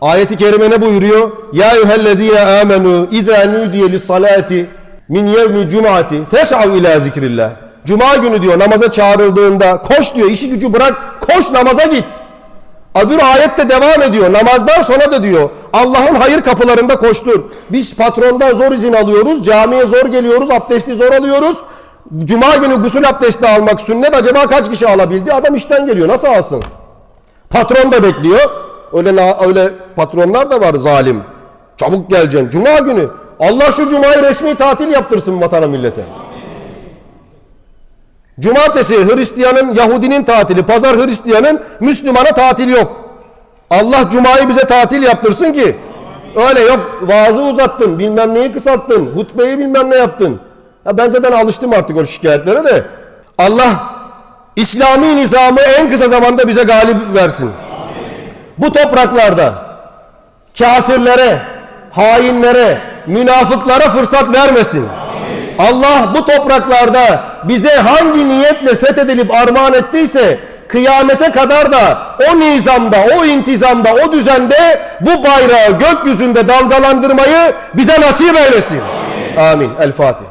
Ayeti kerime ne buyuruyor? Ya eyyühellezine amenu izâ nudiye lissalati min yevmi cum'ati fes'av ila zikrillah. Cuma günü diyor namaza çağrıldığında koş diyor işi gücü bırak koş namaza git. Öbür ayette devam ediyor. Namazdan sonra da diyor Allah'ın hayır kapılarında koştur. Biz patrondan zor izin alıyoruz. Camiye zor geliyoruz. Abdesti zor alıyoruz. Cuma günü gusül abdesti almak sünnet. Acaba kaç kişi alabildi? Adam işten geliyor. Nasıl alsın? Patron da bekliyor. Öyle öyle patronlar da var zalim. Çabuk geleceksin. Cuma günü. Allah şu cumayı resmi tatil yaptırsın vatana millete. Cumartesi Hristiyanın, Yahudinin tatili, pazar Hristiyanın, Müslümana tatil yok. Allah cumayı bize tatil yaptırsın ki öyle yok vaazı uzattın, bilmem neyi kısalttın, hutbeyi bilmem ne yaptın. Ya ben zaten alıştım artık o şikayetlere de. Allah İslami nizamı en kısa zamanda bize galip versin. Bu topraklarda kafirlere, hainlere, münafıklara fırsat vermesin. Allah bu topraklarda bize hangi niyetle fethedilip armağan ettiyse kıyamete kadar da o nizamda, o intizamda, o düzende bu bayrağı gökyüzünde dalgalandırmayı bize nasip eylesin. Amin. El Fatiha.